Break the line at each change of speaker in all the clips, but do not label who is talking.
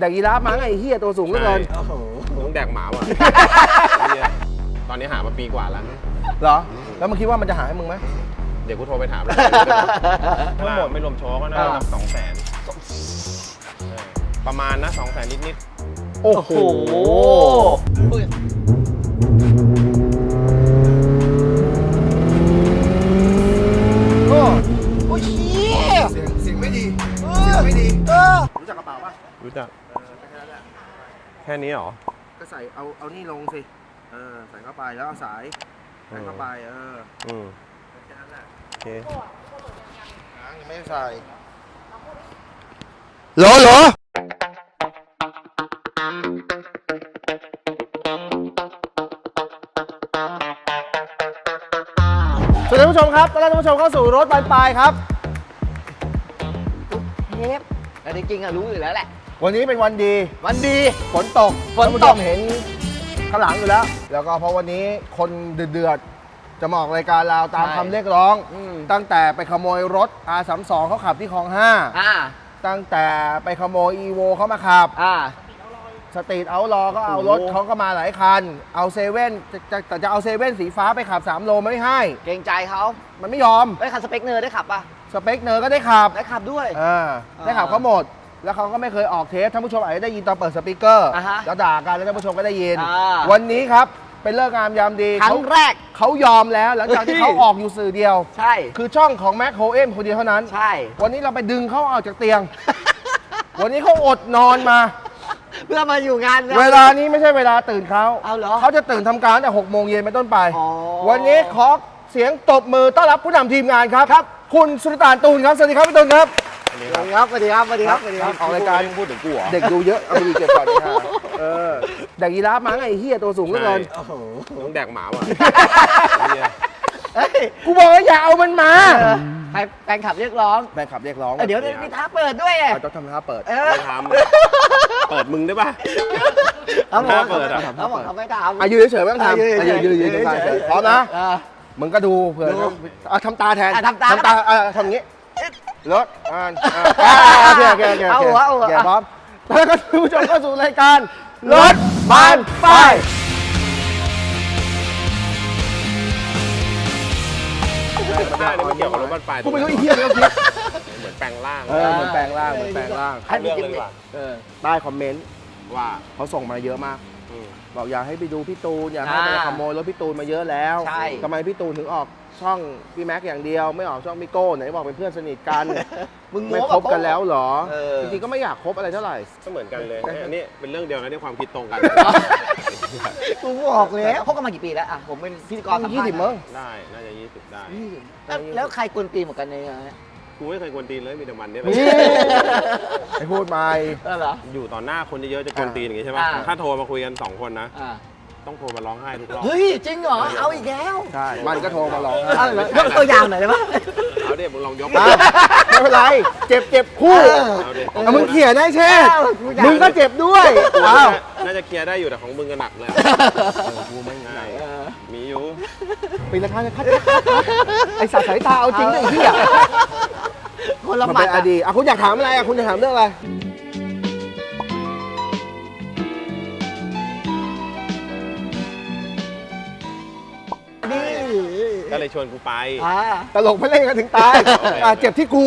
แดกยีราฟมั้งไอ้เฮียตัวสูงเหลือเกิน
โอ้โหต้องแดกหมาว่ะเนี่ยตอนนี้หามาปีกว่าแล้ว
เหรอ แล้วมึงคิดว่ามันจะหาให้มึงไหม
เดี๋ยวกูโทรไปถามเลยทั้งหมดไม่รวมโชว์ก็น่าจะสองแสนประมาณนะสองแสนนิด
โอ้โห
โอ้ยเชี่ย
เสียงเสียงไม่ดี
เออไม่ดีเออ
รู้จักกระเป๋าป่ะ
ๆรู้จัก
เออแค่นั้นแหละ
แค่นี้เหรอ
ก็ใส่เอาเอานี่ลงสิ เออ ใส่เข้าไปแล้วเอาสายใส่เข้าไป เออ
อืม
แค่นั้นแหละ
โอเค
ยังไม่ได้ใส่หรอหรอสวัสดีท่านผู้ชมครับต้อนรับท่านผู้ชมเข้าสู่รถบานปลายครับ
เทปแต่จริงๆอะรู้อยู่แล้วแหละ
วันนี้เป็นวันดี
วันดี
ฝนตก
ฝนตก
ท่าผู้ชมเห็นข้างหลังอยู่แล้ว แล้วก็เพราะวันนี้คนเดือดๆจะมาออกรายการเราตามคำเรียกร้อง
อืม
ตั้งแต่ไปขโมยรถ R32 เขาขับที่คลอง
อ่า
5ตั้งแต่ไปขโมย EVO เขามาขับ
อ่า
สตรีทเอาลอก็เอา
โอ้โห
รถเขาก็มาหลายคัน เอาเซเว่นจะจะแต่จะเอาเซเว่นสีฟ้าไปขับ 3 โลไม่ให้
เกรงใจเขา
มันไม่ยอม
ได้ขับสเปคเนอร์ได้ขับป่ะ
สเปคเนอร์ก็ได้ขับ
ได้ขับด้วย
เออได้ขับเขาหมด แล้วเขาก็ไม่เคยออกเทปท่านผู้ชมอาจจะได้ยินตอนเปิดสปีกเกอร์
อ่าฮะ
แล้วด่ากันแล้วท่านผู้ชมก็ได้ยิน
อ่า
วันนี้ครับเป็นเลิกษ์งามยามดี
ครั้
เขา
งแรก
เขายอมแล้วหลังจากที่
เฮ้ย
เขาออกอยู่สื่อเดียว
ใช่
คือช่องของแม็กโฮเอ็มคนเดียวเท่านั้น
ใช่
วันนี้เราไปดึงเขาออกจากเตียง วันนี้เขาอดนอนมา
เพื่อมาอยู่งาน
เวลานี้ไม่ใช่เวลาตื่นเขา
เอาเหรอ
เขาจะตื่นทำการตั้งแต่หกโมงเย็นเป็นต้นไป
อ๋อ
วันนี้ขอเสียงตบมือต้อนรับผู้นำทีมงานครับ ครับ คุณสุลต่านตูนครับ สวัสดีครับพี่ตูนครับ
อันนี้
ส
ค
วั
รั
ส
บ
ดีครับสวัสดีครับสวัสดีครับสวัสดีครับ
ออกรายการ
พูดถึงกูเหรอ
เด็กดูเยอะ เอาไปดีเก็บก่อนนะเออแดกยีราฟมั้งไอ้เฮียตัวสูงเหลือเกิน
โอ้โหต้องแดกหมาว่ะเนี่ย
เฮ้ย
กูบอกว่าอย่าเอามันมา
เออให้แฟนขับเรียกร้อง
แฟนขับเรียกร้อง
เอ้ยเดี๋ยวมีท้าเปิดด้วยอะ
เราต้องทำท่าเปิด
เออ
ไม่ทำเปิดมึงได้ป่ะ
เขาบอก
ท้าเปิดอะ
เขาบอกเขาไม่ทำ
อายุเฉยๆไม่ต้องทำ
อะยืน
อะยืนยืนยืน
ยืน
ตรงกลาง
เฉย
เฉยๆ พร้อมนะ
เออ
มึงก็ดูเผื่อ
ดู
เอาทำตาแทน
อะทำตา
ทำตา อะทำอย่างงี้ รถอ่าอ่าอ่าโอเคโอเคโอเค
เอา
โอ
หัว
เค
เอาหัว
โอเคพร้อมแล้วก็ท่านผู้ชมเข้าสู่รายการรถบานป้าย
ไม่ได้นี่มันเกี่ยวกับรถบัสปลาย
กูไม่รู้ไอีเหี้ยเลยคิด
เหมือนแปลงร่าง
เออเหมือนแปลงร่างเหมือนแปลงร่าง
เอาเรื่องเลยดีกว่า
เออ
ใต้คอมเมนต์
ว่า
เขาส่งมาเยอะมาก
อืม
บอกอยากให้ไปดูพี่ตูนอยากให้ไป
อ่า
ขโมยรถพี่ตูนมาเยอะแล้ว
ใช่
ทำไมพี่ตูนถึงออก ช่องพี่แม็กอย่างเดียว ไม่ออกช่องพี่โก้ไหนบอกเป็นเพื่อนสนิทกัน
มึง
ไม่
โม้
คบกันแล้วเหรอ
เออ
จริงๆก็ไม่อยากคบอะไรเท่าไหร่
ก็เหมือนกันเลยอันนี้เป็นเรื่องเดียวนะที่ความคิดตรงกัน
กูบอกแล้วพบกันมากี่ปีแล้วอะผมเป็นพิธีกรสัมภาษณ์
ยี่สิบมั้ง
ได้น่าจะยี่สิบได้
แล้วแล้วใครกวนตีนเหมือนกันในงานเนี้ย
กูไม่เคยกวนตีนเลยมีแต่มันเนี่ย
นี่ไอ้พูดไม่
เออเหรอ
อยู่ต่อหน้าคนเยอะๆจะกวนตีนอย่างงี้ใช่ไหม
อ่า
ถ้าโทรมาคุยกันสองคนนะ
อ่า
ต้องโทรมาร้องไห้ทุกรอบ
เฮ้ย จริงเหรอ เอาอีกแล้ว
ใช่ มันก็โทรมาร้องไห้
เอาเหรอยกตัวอย่างหน่อยได้ปะ
เอาเดี๋ยวมึงลองยก
อะไม่เป็นไร เจ็บเจ็บคู่
เอาดิ
เอามึงเขี่ยได้เช่
เอากูอยาก
มึงก็เจ็บด้วย
กู
อ้าว
น่าจะเคลียร์ได้อยู่แต่ของมึงก็หนักเลย
กูไม่
ใช่
เออ
มีอยู่
ปีละครั้งคัดไอ้สาสายตาเอาจริงเลยไอ้เหี้ย
คนละ
มัน
หมั
เป็
ด
นอ
อะ
ดีตอะคุณอยากถามอะไรอะคุณอยากถามเรื่องอะไร
ก็เลยชวนกูไป
อ่า
ตลกไม่เล่นกันถึงตายอะเจ็บที่กู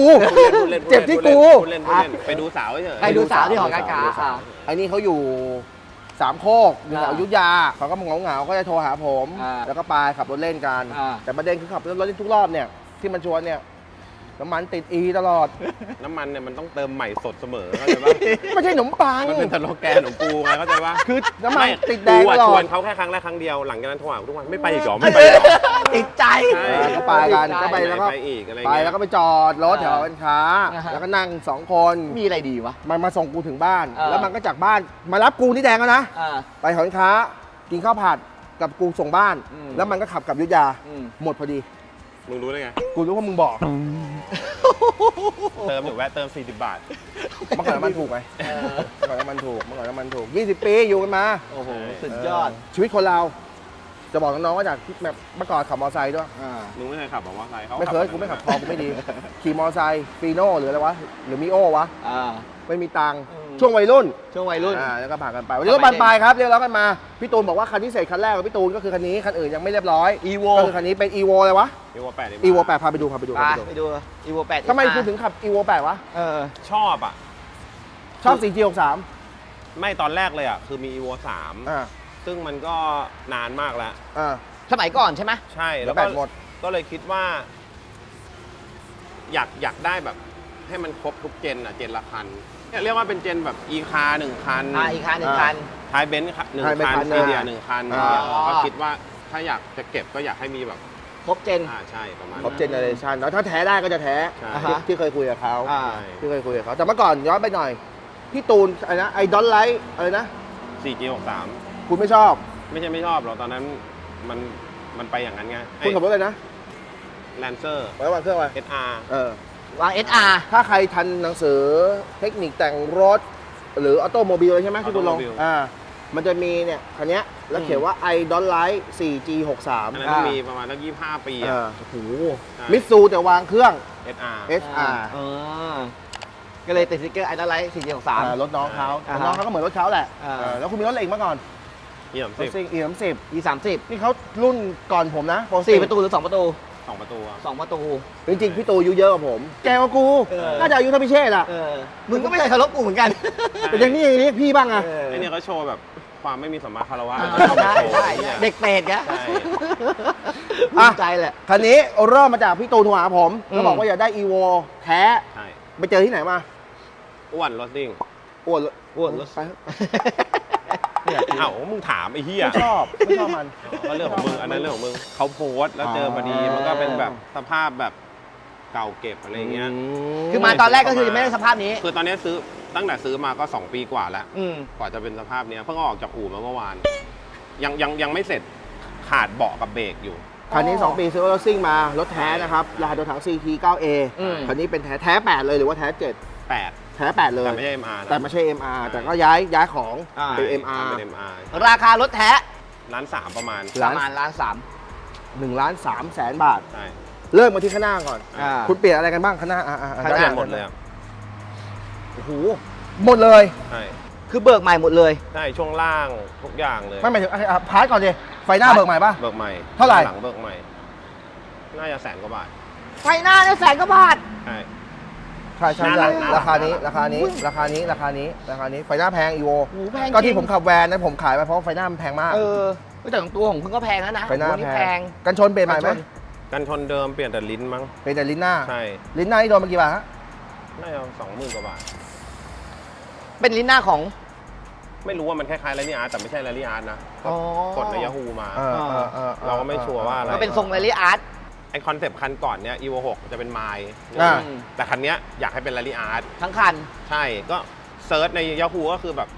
พูดเล่นพูดล่น
เจ็บที่กู
พูดเล่นพูดเล่นไปดูสาวเฉย
ไปดูสาวที่หอการค้าอ่า
ไอ้นี่เขาอยู่สามโคกอยู่แถว
อ่า
อยุธยาเขาก็เหงาเหงาๆก็จะโทรหาผม
อ่า
แล้วก็ไปขับรถเล่นกัน
อ่า
แต่ประเด็นคือขับรถเล่นทุกรอบเนี่ยที่มันชวนเนี่ย น้ำมันติดอีตลอด
น้ำมันเนี่ยมันต้องเติมใหม่สดเสมอเข้าใจปะ
ไม่ใช่ขนมปัง
มันเป็นสโลแกนของกูไงเข้าใจปะ
คือน้ำมัน
ไติ
ดแดง
กู
ต
อะ
ล
ช
อ
ว
ด
นเขาแค่ครั้งแรกครั้งเดียวหลังจากนั้นโทรหากูทุกวันไม่ไปอีกเหรอไม่ไปอีกเหรอ
ติดใจ
ใช่
ก็ไปกันก็ไปแล้วก็
ไปอีกอะไร
ไป
เงี้ย
แล้วก็ไปจอดรถแถวการค้า
อ่าฮะ
แล้วก็นั่งสองคน
มีอะไรดีวะ
มันมาส่งกูถึงบ้าน
อ่า
แล้วมันก็จากบ้านมารับกูที่แดงแล้วนะ
อ่า
ไปหอการค้า กินข้าวผัดกับกูส่งบ้าน
อืม
แล้วมันก็ขับกลับอยุธยา
อืม
หมดพอดี
มึงรู้ได้ไง
กูรู้ว่ามึงบอก
เติมหรือแวะเติม 40 บาท
เมื่อก่อนน้ำมันถูกไหม
เออ
เมื่อก่อนน้ำมันถูกเมื่อก่อนน้ำมันถูก 20 ปีอยู่กันมา
โอ้โห สุดยอด
เชีวิตคนเรา จะบอกน้องๆว่าจากที่แบบเมื่อก่อนขับมอเตอร์ไซค์ด้วย
อ่า
มึงไม่เคยขับบอกว่าไงเขา
ไม่เคย กูไม่ขับคอกูไม่ดี ขี่มอเตอร์ไซค์ฟีโน่หรืออะไรวะ หรือมิโอวะ
อ่า
ไม่มีตังค์
อืม
ช่วงวัยรุ่น
ช่วงวัยรุ่น
อ่าแล้วก็ผ่านกันไปวันนี้ก็บานปลายครับเรียกร้องกันมาพี่ตูนบอกว่าคันที่เสร็จคันแรกของพี่ตูนก็คือคันนี้คันอื่นยังไม่เรียบร้อย
Evo
ก็คือคันนี้เป็น Evo อะไรวะ
อีโวแปด
Evo 8พาไปดูพาไปดู
ไป
พาไปดู
ไปดู evo 8
ทำไมคุณถึงขับ Evo 8วะ
เออ
ชอบอะ
ชอบ 4G63
ไม่ตอนแรกเลยอะ คือมีอีโวสาม
อ่า
ซึ่งมันก็นานมากแล้ว
อ่า
สมัยก่อนใช่ไหม
ใช่
แล้
แล้วว
แบ
ก็
ตหมด
ก็เลยคิดว่า อยากอยากได้แบบ ให้มันครบทุกเจนอะเจนละคันเนี่ยเรียกว่าเป็นเจนแบบอีคาหนึ่งคัน
อ่าอีกคันหนึ่งคัน
ท้ายเบนซ์หนึ่ง
ท้ายเบนซ์
คัน
คันหนึ่
ซี
ง
เดียหนึ่งคัน
อ่า
เราก็คิดว่าถ้าอยากจะเก็บก็อยากให้มีแบบ
ครบเจน
อ่าใช่ประมาณ
ครบ
นั้น
เจเนอเรชันแล้วถ้าแท้ได้ก็จะแท้
ใช่
อ่า
ที่
ฮะ
ที่เคยคุยกับเขา
อ่า
ใช่
ที่เคยคุยกับเขาแต่เมื่อก่อนย้อนไปหน่อยพี่ตูนอะไรนะไอดอลไลท์อะไรนะ
4G
คุณไม่ชอบ
63ไม่ใช่ไม่ชอบหรอกตอนนั้นมันมันไปอย่างนั้นไง
คุณขับรถเลยนะ
แลนเซอร์
ไว้วางเครื่องไว้
SR
เออ
วาง SR
ถ้าใครทันหนังสือเทคนิคแต่งรถ หรือออโตโมบิลใช่ไหมที่คุณลง
Automobile
อ่า มันจะมีเนี่ยคันเนี้ยแล้วเขียนว่า i d o n Light 4G
อันนั้น
63
ต้องมีประมาณสัก25ปี
อ่า
อะ
โอ้โห
ใช่
มิตซูแต่วางเครื่อง
SR
SR
อ่าก็เลยติดสติ๊กเกอร์ไอดอลไลท์สี่สาม
อ่ารถน้องเขา
อ่าฮะ
น้องเขาก็เหมือนรถเขาแหละ
อ่า
เออแล้วคุณมีรถอะไรอีกมาก่อน
ยี่สิบ
รถซิ่ง E 3 0
อีสามสิบ
นี่เขารุ่นก่อนผมนะโปร
สี่ประตูหรือสองประตู
สองประตูอะ
สองประตู
จริงๆพี่ตูอายุเยอะกว่าผม แกกว่ากู
เออ
น่าจะอายุเท่าพี่เชษอะ
เออมึงก็ไม่เคยเคารพกูเหมือนกัน
แต่ยังนี่ยังเรียกพี่บ้างอะ
เออ
ไอเนี่ยเขาโชว์แบบความไม่มีสมมาคารวะ
อ่า
เขามา
ใช่
โชว์
ใช่
เนี่ย
เด็กเปรตแก
ใช่
ภูมิใจแหละ
คันนี้เริ่มมาจากพี่ตูนโทรหาผม
อืม
แล้วบอกว่าอยากได้ e v o แท้
ใช่
ไปเจอที่ไหนมา
อ้วนรถซิ่ง
อ้วน
อ้วนรถ
ไปไม่ อยากกิน
อ้าวมึงถามไอ้เหี้ย
ไม่ชอบไม่ชอบมัน
ก็เรื่องของมึงอันนั้นเรื่องของมึงเขาโพสต์แล้วเจอพอดี
อ่ามั
มันก็เป็นแบบสภาพแบบเก่าเก็บอะไรเงี้ย
คือมาตอนแรกก็คือยังไม่ได้สภาพนี้
คือตอนนี้ซื้อตั้งแต่ซื้อมาก็ 2 ปีกว่าแล้ว
อืม
กว่าจะเป็นสภาพเนี้ยเพิ่งเอาออกจากอู่มาเมื่อวาน ยังยังยังไม่เสร็จขาดเบาะกับเบรกอยู่
คันนี้ 2 ปีซื้อรถซิ่งมารถแท้นะครับ รหัสตัวถัง CT 9A
อืม
คันนี้เป็นแท้แท้ 8 เลยหรือว่าแท้ 7
8
แท้8เลย
แต่ไม่ใช่ MR นะ
แต่ไม่ใช่ MR แต่ก็ย้ายย้ายของ
อ่า
เป็น
ใช่
MR
เป็น MR
ราคารถแท้
ล้านสามประมาณ
ป
ล้าน
ระมาณล้านสาม
1ล้าน3แสนบาท
ใช่
เริ่มมาที่ข้างหน้าก่อน
อ่า
คุณเปลี่ยนอะไรกันบ้างข้างหน้าอ่าอ่าอ่า
ข้าง
ก็
ห
เป
น้า
ลี่ยนหมดเลยอะ
โอ้โหหมดเลย
ใช่
คือเบิกใหม่หมดเลย
ใช่ช่วงล่างทุกอย่างเลย
ไม่หมายถึงอะอะพาร์ทก่อนดิไฟหน้าเบิกใหม่ป่ะ
เบิกใหม่
เท่าไหร่
หลังเบิกใหม่ น่าจะแสนกว่าบาท
ไฟหน้าเนี่ยแสนกว่าบาท
ใช่
ใช่ใช่
หน้า
ใช่
หลังหน้า
ราคานี้ราคานี้ราคานี้ราคานี้ราคานี้ไฟหน้าแพงอีโว
โอ้โหแพง
ก็
จริ
ที่
ง
ผมขับแวนนะผมขายไปเพราะไฟหน้ามันแพงมาก
เออแต่ของตัวของคุณก็แพงแล้วนะ
ไฟหน้า
โอ้โนี่
แพ
แพ
ง
ง
กันชนเปลี่ยนใหม่ไหม
กันชน
กันชนเดิมเปลี่ยนแต่ลิ้นมั้ง
เป็นแต่ลิ้นหน้า
ใช่
ลิ้นหน้านี่โดนมากี่บาทฮะ
น่าจะสองหมื่นกว่าบาท
เป็นลิ้นหน้าของ
ไม่รู้ว่ามันคล้ายๆแรลลี่อาร์ตแต่ไม่ใช่แรลลี่อาร์ตนะ
อ๋อ
กดในยาฮูมา
เออเออออ
เราก็ไม่ชัวร์ว่าอะไร
ก็เป็นทรงแรลลี่อาร์ต
ไอคอนเซปต์คันก่อนเนี้ย evo 6จะเป็นไมล์
อ่า
แต่คันเนี้ยอยากให้เป็นแรลลี่อาร์ต
ทั้งคัน
ใช่ก็เซิร์ชในยาฮูก็คือแบบ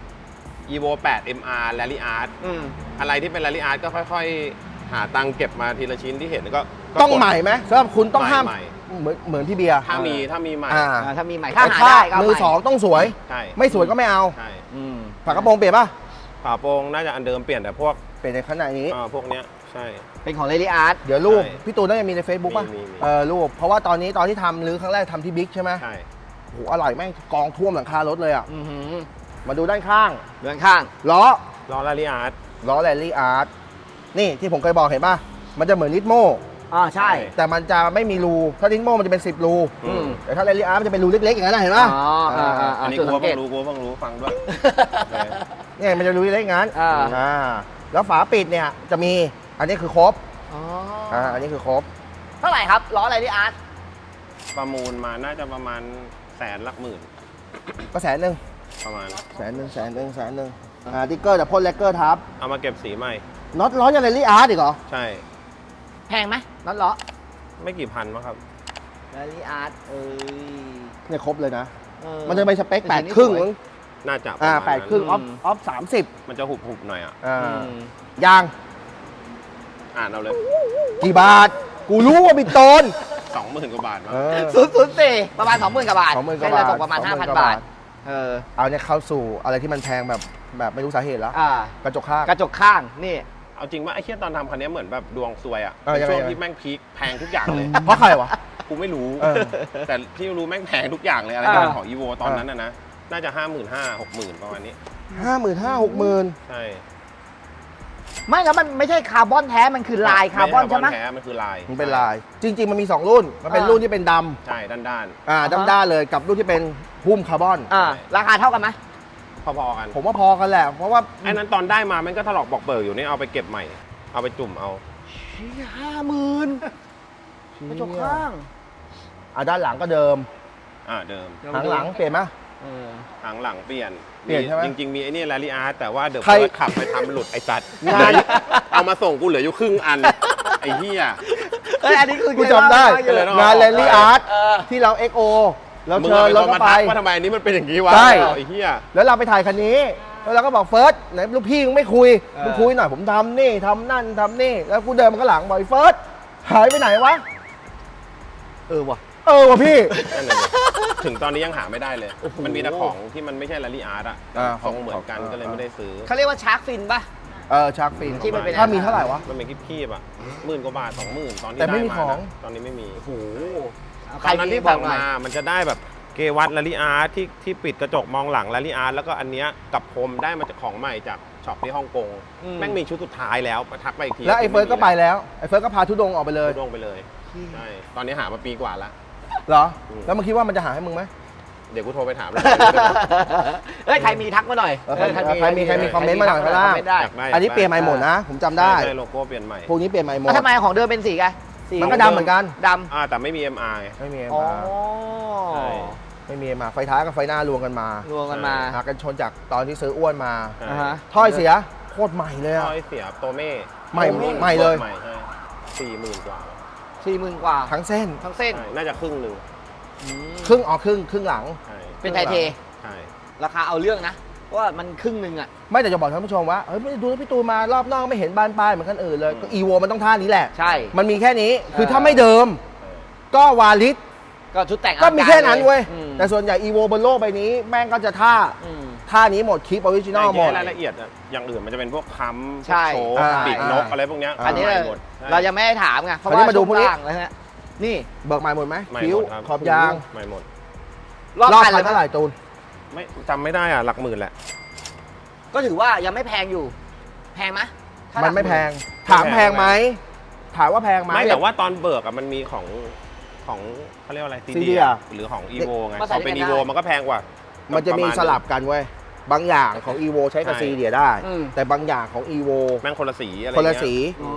evo 8 mr rally art
อืม
อะไรที่เป็น rally art ก็ค่อยๆ หาตังค์เก็บมาทีละชิ้นที่เห็นก็ก็
ต้อง
กด
ใหม่ไหมสำหรับคุณต้องห้าม
ใหม่
เหมือนเหมือนพี่เบียร์
ถ้ามีถ้ามีใหม่
อ่า
อ่าถ้ามีใหม่ถ้า
แต่
หา
ถ้า
ได้ก็เา
มือ
ให
สองต้องสวย
ใช่
ไม่สวยก็ไม่เอา
ใช่
อืม
ฝากระโปรงเปลี่ยนป่ะ
ฝาโปรงน่าจะอันเดิมเปลี่ยนแต่พวก
เปลี่ยนในขนาดนี้
อ่าพวกเนี้ยใช่
เป็นของแรลลี่อาร์ต
เดี๋ยวรูป
ใช่
พี่ตูนน่าจะมีใน Facebook ป่ะ
มีมีมี
เออรูป เพราะว่าตอนนี้ตอนที่ทำหรือครั้งแรกทำที่บิ๊กใช่ไหม
ใช่
โอ้โหอร่อยแม่งกองท่วมหลังคารถเลยอะ
อือหือ
มาดูด้านข้าง
เดือนข้าง
ล้อ
ล้อ rally art
ล้อแรลลี่อาร์ตนี่ที่ผมเคยบอกเห็นป่ะมันจะเหมือนนิดโม
อ่าใช่
แต่มันจะไม่มีรูถ้านิดโมมันจะเป็น 10 รู
อืม
แต่ถ้าแรลลี่อาร์ตมันจะเป็นรูเล็กๆอย่างนั้นนะเห็น
อ๋
ป่ะ
ออ่าอ่า
อั
อ่าน
นี้
จุด
กู
สั
ว่าง
เก
เพิ่
ต
งรู้กูว่าเพิ่งรู้ฟังด้วย
เนี่ยมันจะรูเล็กๆอย่างนั้น
อ่า
อ่าแล้วฝาปิดเนี่ยจะมี อันนี้คือครบ
อ๋อ
อ่าอันนี้คือครบ
เท่าไหร่ครับล้อแรลลี่อาร์ต
ประมูลมาน่าจะประมาณแสนหลักหมื่น
ก็แสนหนึ่ง
ประมาณ
แสนหนึ่งแสนหนึ่งแสนหนึ่งอ่าติ๊กเกอร์แต่พ่นแลกเกอร์ทับ
เอามาเก็บสีใหม่
น็อตล้อจะแรลลี่อาร์ตอีกเหรอ
ใช่
แพงไหมน็อตล้อ
ไม่กี่พันมั้งครับ
แรลลี่อาร์ตเอ้ย
เนี่ยครบเลยนะ
เออ
มันจะเป็นสเปค
แต่
แป
สี
ด
นี่
ครึ่ง
สวย
มั้ง
น่าจะประ
อ่า
มาณ
แปดครึ่งออฟ
อืม
ออฟสามสิบ
มันจะหุบหุบๆหน่อยอะ
อ่า
อืม
ยาง
อ่านเอาเลย
กี่บาท กูรู้ว่าบิดโตน
สองหมื่นกว่าบาทมั้ง
เออ
ศูนย์ศูนย์สี่ประมาณสองหมื่นกว่าบาท
20,000กว่า
เส้นละ
บาท
ตกประมาณ
20,000
ห้าพัน
กว่าบา
บา
ท
ทเออ
เอาเนี่ยเข้าสู่อะไรที่มันแพงแบบแบบไม่รู้สาเหตุแล้ว
อ่า
กระจกข้าง
กระจกข้างนี่
เอาจริงว่าไอ้เคียตอนทำคันนี้เหมือนแบบดวงซวยอะ
เออ
เป็นช่วง
ยังไง
ที่แม่งพีคแพงทุกอย่างเลย
เพราะใครวะ
กูไม่รู้
เออ
แต่ที่รู้แม่งแพงทุกอย่างเลยอะไร
อ่า
ที่เป็นของอีโวตอนนั้นนะนะ น่าจะห้าหมื่นห้าหกหมื่นประมาณนี้
ห้าหมื่นห้าหกหมื่น
ใช่
ไม่แล้วมันไม่ใช่คาร์บอนแท้มันคือลายคาร์บอนใช่ไหม
แท้มันคือลาย
มันเป็นลาย จริง ๆ มันมี 2 รุ่น มันเป็น
อ่า
รุ่นที่เป็นด
ใช่ด้านด้านำ
อ่าด้านๆเลยกับรุ่นที่เป็นหุ้มคาร์บอน
อ่าราคาเท่ากันไหม
ๆพอๆกัน
ผมว่าพอกันแหละเพราะว่า
ไอ้นั้นตอนได้มามันก็ถลอกบอกเปิดอยู่นี่เอาไปเก็บใหม่ เอาไปจุ่มเอา
ห้าหมื่นกระจกข้าง
อ่าด้านหลังก็เดิม
อ่าเดิม
หางหลังเปลี่ยนไหม
เออ
หางหลังเปลี่ยน
เปลี่ยนใช่ไหม
จริง ๆ มีไอ้นี่แรลลี่อาร์ตแต่ว่าเดี๋ยว
ใคร
เพิร์ดขับไปทำหลุดไอ้สัตว์
งาน
เหลือเอามาส่งกูเหลืออยู่ครึ่งอัน ไอ้เหี้ย
เอ้ยอันนี้คือ
กูจำได้
ก็เลยต้อง
งานแรลลี่อาร์ต
เออ
ที่เรา XO เรา
มึง
เชิญ
เอา
รถ
เป็นคน
เข้า
มา
ไป
ทักว่าทำไมอันนี้มันเป็นอย่างนี้วะ
ใช่
ไอ้เหี้ย
แล้วเราไปถ่ายคันนี้ แล้วเราก็บอกเฟิร์สไหนลูกพี่มึงไม่คุย
เออ
มึงคุยหน่อยผมทำนี่ทำนั่นทำนี่ แล้วกูเดินมาข้างหลังบอกไอ้เฟิร์สหายไปไหนวะ
เออว่ะ
เออว่ะพี่
นั่นน่ะดิถึงตอนนี้ยังหาไม่ได้เลย
โอ้โห
มันมีแต่ของที่มันไม่ใช่แรลลี่อาร์ตอะ
อ่า
ทรงเหมือนกัน
ของ
ก็เลยไม่ได้ซื้อ
เขาเรียกว่าชาร์กฟินป่ะ
เออชาร์กฟิน
ที่มันเป็น
ถ้ามีเท่าไหร่วะ
มันเป็นคีบๆอะหมื่นกว่าบาทสองหมื่นตอนที่
แต่ไม่มี
ด้า
ของ
นะตอนนี้ไม่มี
โอ้โห
ตอนนั้นที่สั่งมา มันจะได้แบบเกวัตแรลลี่อาร์ตที่ที่ปิดกระจกมองหลังแรลลี่อาร์ตแล้วก็อันเนี้ยกับพรมได้มาจากของใหม่จากช็อปที่ฮ่องกง
อืม
แม่งมีชุดสุดท้ายแล้วมาทักไปอีกที
แล้วไอ้เฟิร์สก็ไปแล้ว ไอ้เฟิร์สก็พาทุดงค์ออกไปเลย
ทุดงไปเลย ใช่ ตอนนี้หามาปีกว่าละ
เหรอ
อืม
แล้วมึงคิดว่ามันจะหาให้มึงไหม
เดี๋ยวกูโทรไปถามเลย
เฮ้ยใครมีทักมาหน่อย
เออใครใครมีใครมีคอมเมนต์มาหน่อยข้างล่าง
คอมเมนต์ได้
อยากได้
อันนี้เปลี่ยนใหม่หมดนะ ผมจำได้
ใช่โลโก้เปลี่ยนใหม่
พวกนี้เปลี่ยนใหม่หมด
แล้วทำไมของเดิมเป็นสีไงสี
มันก็ดำเหมือนกัน
ด
อ่าแต่ไม่มี MR ไง
ไม่มีำ
อ๋อ
มา
ใช่
ไม่มีมาไฟท้ายกับไฟหน้ารวมกันมาร
วมกันมา
หากันชนจากตอนที่ซื้ออ้วนมา
ใช่
อ่าฮะ
ถ้อยเสียโคตรใหม่เลย
ท่
อะ
อยเสียตัวเม่
ใหม่
ตัว
ใหม่เลย
ใหม่ใช่สี่หมื่นกว่า
สี่หมื่นกว่า
ทั้งเส้น
ทั้งเส้น
ใช่น่าจะครึ่งหนึ่ง
อืม
ครึ่งออกครึ่งครึ่งหลัง
ใช่
เป็นไทยเท
ใช่
ราคาเอาเรื่องนะเพราะว่ามันครึ่งหนึ่งอะ
ไม่แต่จะบอกท่านผู้ชมว่าเฮ้ยไม่ได้ดูรถพี่ตูนมารอบนอกไม่เห็นบานปลายเหมือนคันอื่นเลยก็อีโวมันต้องท่านี้แหละ
ใช่
มันมีแค่นี้คือ
เออ
ถ้าไม่เดิม
ใช่
ก็วาลิส
ก็ชุดแต่ง
ก็มีแค่นั้นเว้ย
อืม
แต่ส่วนใหญ่อีโวบนโลกใบนี้แม่งก็จะท่า
อืม
ท่านี้หมดคลิปออริจินอลหมด
แต่รายละเอียดอะอย่างอื่นมันจะเป็นพวกค้ำ
ใช่
พวกโชว์
อ่า
ปีกนก
อ่า
อะไรพวกเนี้ย
อันนี้
ใหม่หมดใช่
เรายังไม่ได้ถามไงเพราะ
คราวนี้
ว่า
มาดูพวกนี้
ช่งล่างแล้วฮะนี่
เบิกใหม่หมดไหม
ใหม่
คิ้ว
หมดครับ
ขอบยาง
ใหม่หมด
รอบ
รอบ
คัน
คั
เล
น
ย
เท่าไหร่ตูน
ไม่จำไม่ได้อะหลักหมื่นแหละ
ก็ถือว่ายังไม่แพงอยู่ แพงไหมถ้า
มันไม่แพง ถามแพงไหมถามว่าแพงไหม
ไม่แต่ว่าตอนเบิกอะมันมีของของเขาเรียกว่าอะไรซี
CD
ดี
อะ
หรือของอีโวไง
มา
พ
ใส่
อเป็น
ด้วยกัน
อีโว
ได้
มันก็แพงกว่า
มั
มัน
จะมีสลับกันเว้ย บางอย่างของ e v o ใช้กับ
ใช่
ซีเดียได้
อืม
แต่บางอย่างของ e v o
แม่งคนละสีอะไร
คนละ
เงี้ย
สี
อ๋อ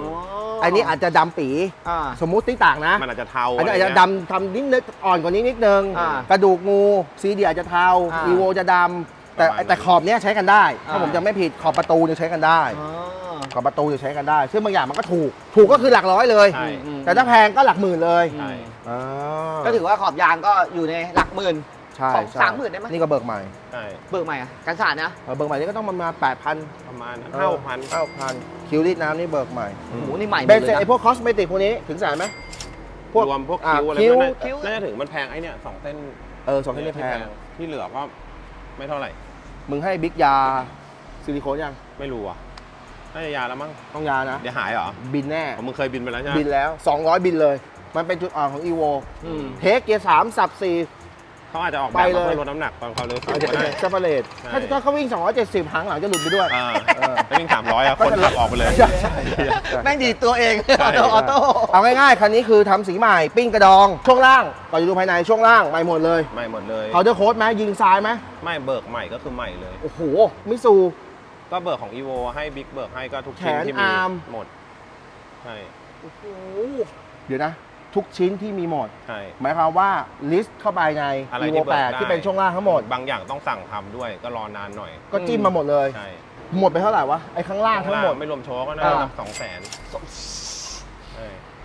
อันนี้อาจจะดำปี
อ่า
สมมุติที่ต่างนะ
มันอาจจะเทา
อันนี้อาจจะ
ไรเงี้ย
ดำทำนิดนึงอ่อนกว่านี้นิดนึง
อ่าก
ระดูกงูซีเดียอาจจะเทา
อ่า
e v o จะดำแต่
ประมาณนั้น
แต่ขอบเนี้ยใช้กันได้ ถ้า
อ่า
ผมจะไม่ผิดขอบประตูเนี่ยใช้กันได้
อ๋อ
ขอบประตูจะใช้กันได้ ซึ่งบางอย่างมันก็ถูก ถูกก็คือหลักร้อยเลย
ใช่
อืม
แต่ถ้าแพงก็หลักหมื่นเลย
ใช่
อ่า
ก็ถือว่าขอบยางก็อยู่ในหลักหมื่น
ใช่
ของ
ใช่
สามหมื่นได้ไหม
นี่ก็เบิกใหม่
ใช่
เบิกใหม่อะกันสาดนะ
เออเบิกใหม่นี่ก็ต้องประมาณแปดพัน
ประมาณเท่าพัน
เท่าพันคิวรีดน้ำนี่เบิกใหม่
โอ้โหนี่ใหม่หมด
เบน
เล
เซ็
ย
ไอ
นะ
พวกคอสเมติกพวกนี้ถึงแสนไหม พวก
รวมพวก
อ่า
คิ้วอะไร
คิ้ว
พวกนั้น
คิ้ว
น่าจะถึงมันแพงไอ้เนี่ยสองเส้น
เออสองเส้นนี่แพง
ที่เหลือก็ไม่เท่าไหร่
มึงให้บิ๊กยาซิลิโคนยัง
ไม่รู้อะน่าจะยาแล้วมั้ง
ต้องยานะ
เดี๋ยวหายเหรอ
บินแน่
ผมมึงเคยบินไปแล้วใช่ไหม
บินแล้ว 200 บินเลย มันเป็นจุดอ่อนของ e v o
อืม
เทคเกียร์สามสับสี่
เขาอาจจะออกแบ
ไป
บ
เลย
มาเพื่อลดน้ำหนักตอนเขาเร็วสู
อาจ
ง
จะ
ก็ได้
เซปเปอร์เลต
ใช่
ถ้าถ้าเขาวิ่ง 270หางหลังจะหลุดไปด้วย
อ่า
เออ
แล้ววิ่งสามร้อยอะคนขับออกไปเลย
ใช่ใช่
แม่งดีดตัวเอง
ใช่
ออโต้ออโต้
เอาง่ายๆ คันนี้คือทำสีใหม่ ปิ้งกระดอง ช่วงล่าง ก่อนจะดูภายในช่วงล่างใหม่หมดเลย
ใหม่หมดเลย
เขาเดอร์โค้ดไหมยิงซ้ายไหม
ไม่เบิกใหม่ก็คือใหม่เลย
โอ้โห มิซู
ก็เบิกของ evo ให้บิ๊กเบิกให้ก็ทุกชิ้น
แขน
ที่มี
อาร์ม
หมดใช่
เดี๋ยวนะ ทุกชิ้นที่มีหมด
ใช่
หมายความว่าลิสต์เข้าไปใน
อะไร
e v o
ที่เบิกได้
8ที่เป็นช่วงล่างทั้งหมด
บางอย่างต้องสั่งทำด้วยก็รอนานหน่อย
ก็จิ้มมาหมดเลย
ใช่
หมดไปเท่าไหร่วะ ไอ้ข้างล่างทั้งหมด
ไม่รวมโชว์ก็น่า
อ่า
จะสองแสน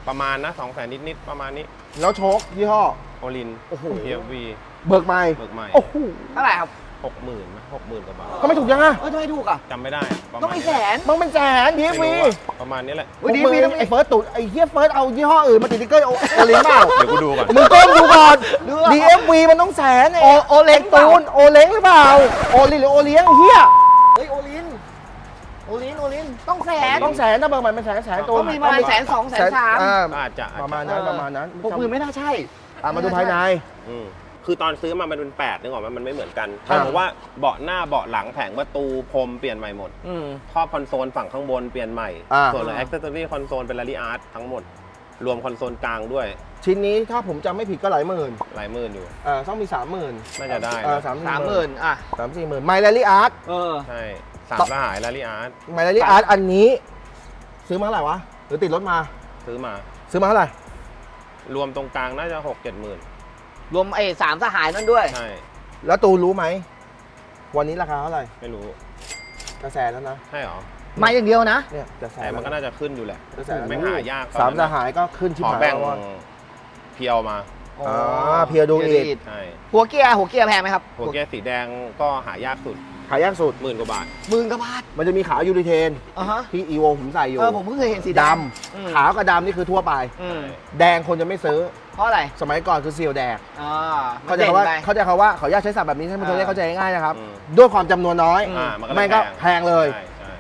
ประมาณนะสองแสนนิดๆ ประมาณนี้
แล้วโชคยี่ห้อ
โอลิน
โอ้โห
PFV
เบิกใหม่
เบิกใหม่
โอ้โห
เท่าไหร่ครับ
หกหมื่นหกหมื่นกว่าบาท
ก็ไม่ถูกยังอะ
เออทำไมถูกอะ
จำไม่ได้ประมาณ
ต้องไปแสน
มึงเป็นแสนดี
ไม่
ฟี
รู้อะประมาณนี้แหละ
อุ๊ย
ดี
DFV
ฟี
ต้อง
ไอ้เฟิร์สตุดไอ้เฮียเฟิร์สเอายี่ห้ออื่นมาติดสติ๊กเกอร์โอโอลิงเปล่า
เดี๋ยวกูดูก่อน
มึงก้มดูก่อน
ดูอะ
DFV มันต้องแสน
โอโอเล้งเปล่า
ตูนโอเล้งหรือเปล่าโอลิงหรือโอเลี้ยงเฮีย
เฮ้ยโอลิน โอลิน โอลิน ต้องแสน
ต้องแสนถ้าเบิกใหม่เป็นแสนแสนตู
ต้
น
องมีประมาณแสนสองแสนสาม
อ่า
ก็อาจจะ
ประมาณนั้นประมาณนั้น
หกหมื่นไม่น่าใช่
อะมาดูภายใน
อืม คือตอนซื้อมามันเป็นแปดนึกออกไหมมันไม่เหมือนกัน
อ่า
เพราะว่าเบาะหน้าเบาะหลังแผงประตูพรมเปลี่ยนใหม่หมด
อืม
ครอบคอนโซลฝั่งข้างบนเปลี่ยนใหม่
อ่า
ส่วนเหลือ a อ c เซสซอรี่คอนโซลเป็น r า l ี y อาร์ตทั้งหมด รวมคอนโซลกลางด้วย
ชิ้นนี้ถ้าผมจำไม่ผิดก็หลายหมื่น
หลายหมื่นอยู่
อ่าต้องมีสามหมื่น
น่าจะได้นะ
อ่าสาม
สามหมื่นอะ
สามสี่หมื่นไมล์แรลลี่อาร์ต
เออ
ใช่สามสหาย r า l ี y อาร์ต
ไมล์แรลลี่อาร์ตอันนี้ ซื้อมาเท่าไหร่วะ หรือติดรถมา
ซื้อมา
ซื้อมาเท่าไหร่
รวมตรงกลางน่าจะหกเจ็ดหมื่น
รวมไอ้สามสหายนั่นด้วย
ใช่
แล้วตูนรู้ไหม วันนี้ราคาเท่าไหร่
ไม่รู้
จะแสนแล้วนะ
ใช่หรอ
มาอย่างเดียวนะ
เนี่ยจะแส
แต่
น
มันก็น่าจะขึ้นอยู่แหละ
จะแสน
ไม่หายาก
สามสหายก็ขึ้นชิบ
ขอ
หาย
แบ่ง
แล้วว่า
เพียวมา
อ่าเพียร์ดูอีก
ใช่
หัวเกียร์หัวเกียร์แพงไหมครับ
หัวแก้สีแดงก็หายากสุด
ขายยากสุด
หมื่นกว่าบาท
หมื่นกว่าบาท
มันจะมีขาวยูริเทน
อะฮะ
ที่อีโวผมใส่อยู่
เออผมเพิ่งเคยเห็นสี
ด
ดำอืมำ
ขาวกับดำนี่คือทั่วไป
อืม
แดงคนจะไม่ซื้อ
เพราะอะไร
สมัยก่อนคือเซียวแดก
อ่า
เขาใจ
ด่น
คำว่า
ไป
เขาใจคำว่าเขาอยากใช้ศัพท์แบบนี้ให้มัน
อ่า
เข้าใจง่ายๆนะครับ
อืม
ด้วยความจำนวนน้อย
อ่ามันก็
แม่ง
เลย
ก็
แพ
แพงเลย
ใช่ใช่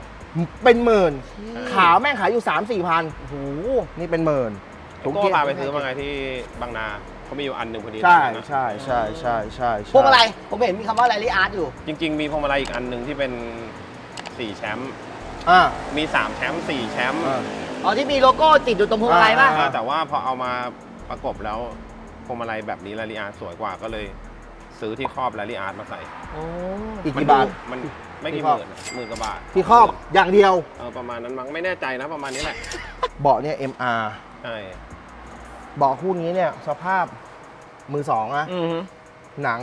เป็นหมื่น
ใช่
ขาวแม่งขายอยู่ 3 4มสี่พัน
โอ้โห
นี่เป็นหมื่น
ผมก็พาไปซื้อมาไงที่บางนา เขามีอยู่อันหนึ่งพอดี
ใช่
นะ
ใช่ใช่ใช่ใช่ใช่
พวงมาลัยผมเห็นมีคำว่าแรลลี่อาร์ตอยู่
จริง ๆ มีพวงมาลัยอีกอันหนึ่งที่เป็นสี่แชมป์
อ่า
มีสามแชมป์สี่แชมป์
อ่า
อ๋อที่มีโลโก้ติดอยู่ตรงพวงมาลัยป่ะ
อ่า
แต่ว่าพอเอามาประกบแล้วพวงมาลัยแบบนี้ลาลิอาร์สวยกว่าก็เลย ซื้อที่ครอบลาลิอาร์มาใส่
โอ้
อีก
มัน
กี่บาท
ดูมันไม่กี่
ที่
ห
ครอบ
มื่นอะหมื่นกว่าบาท
ที่ครอบอย่างเดียว
เออประมาณนั้นมั้งไม่แน่ใจนะประมาณนี้แหละ
เบาะเนี่ย MR
ใช่
เบาะคู่นี้เนี่ยสภาพมือสองอะ
อืม
หนัง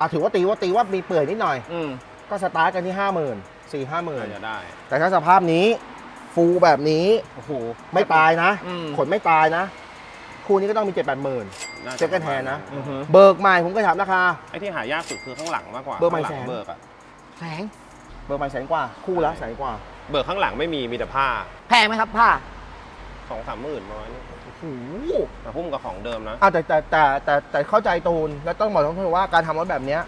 อะถือว่าตีว่าตีว่ามีเปื่อยนิดหน่อย
อืม
ก็สตาร์ทกันที่ห้าหมื่นสี่ห้าหมื่น
น่าจะได้
แต่ถ้าสภาพนี้ฟูลแบบนี้
โอ้โห
ไม่ตายนะ
อืม
ขนไม่ตายนะ คู่นี้ก็ต้องมีเจ็ดแปดหมื่น
น่าจะ
เช็คกันแทนนะ
อือฮึ
เบิกใหม่ผมก็ถามราคา
ไอ้ที่หายากสุดคือข้างหลังมากกว่า
เบอร์ใหม่
ข้างหลัง
แสน
เบิกอะ
แพง
เบิกใหม่แสนกว่า คู่ละแสนกว่า
เบิกข้างหลังไม่มีมีแต่ผ้า
แพงไหมครับผ้า
สองสามหมื่นประมาณนี้
โอ้โห
แต่พุ่มกับของเดิมนะ
อ้าวแต่แต่แต่แต่แต่เข้าใจตูน แล้วต้องบอกทุกคนว่าการทำรถแบบเนี้ย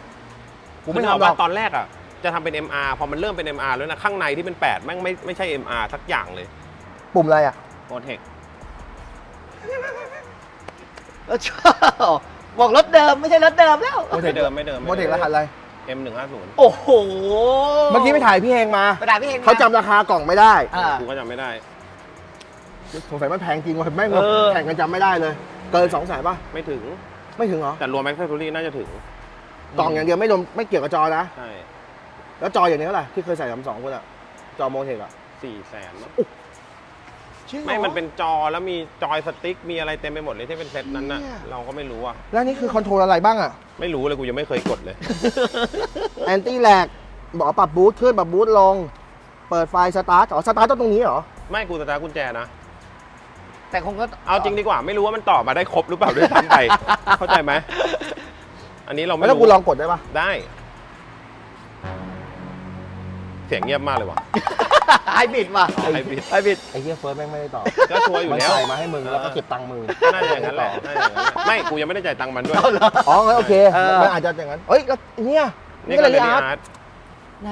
กู
กู
ไม่
ไม่
ทำ
ทำ
หร
ว่า
อก
ตอนแรกอะ จะทำเป็น MR พอมันเริ่มเป็น MR แล้วนะข้างในที่เป็น 8 แม่งไม่ไม่ใช่ MR ทักอย่างเลย
ปุ่มอะไรอะ
โปรเทค
แล้วชอบบอกรถเดิมไม่ใช่รถเดิมแล้ว
ไม่เดิมไม่เดิม
โมเดลรหัสอะไร
M150
โอ้โห
เมื่อกี้ไปถ่ายพี่เฮงมา
ไปด่าพี่เฮงม
เขาจำราคากล่องไม่ได้
อ่า
กูก็จำไม่ได้
สงสัยมันแพงจริงว่ะแม่ง
เออ
แข่งกันจำไม่ได้เลย เกินสองแสนป่ะ
ไม่ถึง
ไม่ถึงเหรอ
แต่รวมแม็กซ์ทูรี่น่าจะถึง
กล่องอย่างเดียวไม่รวมไม่เกี่ยวกับจอนะ
ใช่
แล้วจออย่างนี้เท่าไหร่ที่เคยใส่สามสองคนอะจอโมเทคอะ
สี่แสนมั้ง
จริงเหรอ
ไม่มันเป็นจอแล้วมีจอยสติ๊กมีอะไรเต็มไปหมดเลยที่เป็นเซตนั้นน่ะ
เนี่ย
เราก็ไม่รู้อะ
แล้วนี่คือคอนโทรลอะไรบ้างอะ
ไม่รู้เลยกูยังไม่เคยกดเลย
แอนตี้แลกบอกปรับบูทขึ้นปรับบูทลง เปิดไฟสตาร์ทอ๋อสตาร์ทต้องตรงนี้เหรอ
ไม่กูสตาร์ทกุญแจนะ
แต่คงก็
เอาจริงดีกว่าไม่รู้ว่ามันต่อมาได้ครบหรือเปล่าด้วยซ้ำไป เข้าใจไหมอันนี้เราไม่
แล้วถ้ากู
รู้
ลองกดได้ปะ
ได้ เสียงเงียบมากเลยว่ะ
ไฮบริดว่ะ
ไฮบริด
ไฮบริด
ไอ้เหี้ยเฟิร์สแม่งไม่ได้ต่อ
ก็ชัวร์อยู่
มัน
แล้ว
ใส่มาให้มึงแล้วก็เก็บตังค์มึง
น่าจะอย่างนั้นแหละน่าจะอย่างนั้นแหละไม่กูยังไม่ได้จ่ายตังค์มันด้วย
เอาเหรอ
อ๋องั้นโอเค
เออ
มันอาจจะอย่างนั้นเฮ้ยแล้วเนี่ย
นี่
นี่
ก็
อะไร
เลย
นี่อาร์ต
อาร์ต
ไหน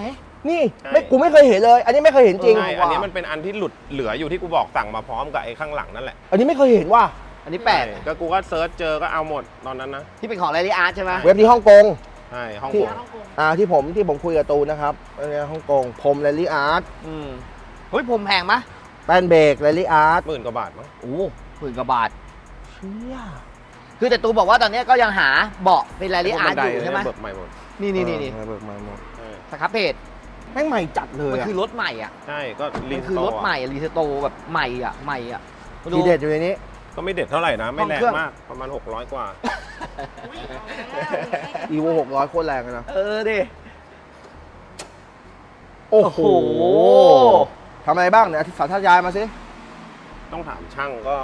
นี่
ใช่
ไม่กูไม่เคยเห็นเลย อันนี้ไม่เคยเห็นจริง
ใช่อันนี้มันเป็นอันที่หลุดเหลืออยู่ที่กูบอกสั่งมาพร้อมกับไอ้ข้างหลังนั่นแหละ
อันนี้ไม่เคยเห็นว่า
อันนี้แปด
ใช่ก็กูก็เซิร์ชเจอก็เอาหมดตอนนั้นนะ
ที่เป็นของแรลลี่อาร์ตใช่ไหม
เว็บที่ฮ่องกง
ใช่ฮ่อง
ที่
กง
อ่าที่ผมที่ผมคุยกับตูนนะครับอันนี้ฮ่องกงพรมแรลลี่อาร์ต
อืมเฮ้ยผมแพงมะ
แป้นเบรกแรลลี่อาร์ต
หมื่นกว่าบาทมั้ง
โอ้หมื่นกว่าบาท
เชี่ย
คือแต่ตูบอกว่าตอนนี้ก็ยังหาเบาะเป็นแรลลี่อาร์ตอยู่ใช่ไหม
เบิกใหม่หมด
นี่นี่นี่นี่
เออเบิกมาหมด
ใช่
สครับเพจ
แม่งใหม่จัดเลย
มัน
อะ
คือรถใหม่อะ
ใช่ก็รี
มัน
ส
คือ
โต
รถ
ร์
ใหม่รีสโตร์แบบใหม่อะใหม่อะมา
ทีเด็ดอยู่ในนี้
ก็ไม่เด็ดเท่าไหร่นะ ไม่แร
ห้อง
ง
เครื่อง
มากประมาณ 600 กว่า
อีโวหกร้อยโคตรแรงเลยนะ
เออดิ
โอ้
โอ้
โห
โห
ทำอะไรบ้างเนี่ยสาธยายมาสิ
ต้องถามช่างก็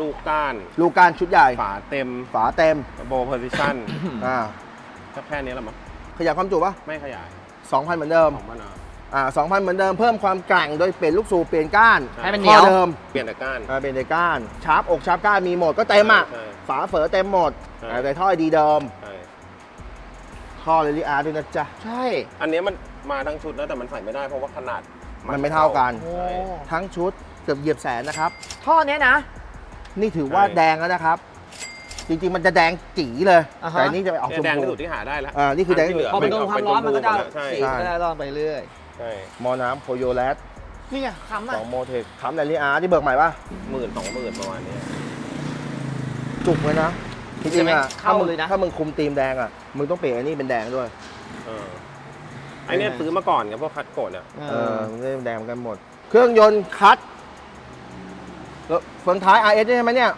ลูกก้าน
ลูกการชุดใหญ่
ฝาเต็ม
ฝาเต็ม
โบโพซิชั่น
อ่า
ก็แค่นี้แหละมั้ง
ขยับความจุปะ
ไม่ขยาย
2,000 เหมือนเดิม
ของมะนาว
อ่า2,000 เหมือนเดิมเพิ่มความแกร่งโดยเปลี่ยนลูกสูบเปลี่ยนก้าน
ให้มันเหนียว
ข้อเดิม
เปลี่ยนแต่ก้าน
อ่าเปลี่ยนในก้านชาร์ปอกชาร์ปก้านมีหมดก็เต็มอะ
ใช่
ฝาเฝอเต็มหมด
ใช่
อ่าแต่ท่อดีเดิม
ใช่
ท่อเรลิอาร์ด้วยนะจ๊ะ
ใช่
อันนี้มันมาทั้งชุดแล้วแต่มันใส่ไม่ได้เพราะว่าขนาด
มันไม่เท่ากัน
โอ้
ใช่
ทั้งชุดเกือบเหยียบแสนนะครับ
ท่อเนี้ยนะ
นี่ถือว่า
ใช่
แดงแล้วนะครับ จริงๆมันจะแดงจีเลย
อ่าฮะ
แต่อันนี้จะไปออกช
เนี่ย
ม
แดง
พู
ที่สุดที่หาได้แล้ว
อ่านี่คือแดง
ที่เหลือ
พอมันโดนความร้อนมันก็จะ
ใช่
สี
ใช่
ก็ได้ร่อนไปเรื่อย
ใช่
มอน้ำโพโยแลส
นี่ไงคำอะ
ของโมเทคค้ำแรลลี่อาร์ที่เบิกใหม่ป่ะ
หมื่นสองหมื่นประมาณเนี้ย
จุกเลยนะจริงๆอะ
เข้า
ถ้ามึง
เลยนะ
ถ้ามึงคุมธีมแดงอะ มึงต้องเปลี่ยนอันนี้เป็นแดงด้วย
เออไอเนี่ยซื้อมาก่อนกับพวกคัดโกดเนี่ย
เอ
เอ
อ
อมันก็เป็นแดงเหมือนกันหมด เครื่องยนต์คัดแล้วเฟืองท้าย RS ใช่ไหมเนี่ย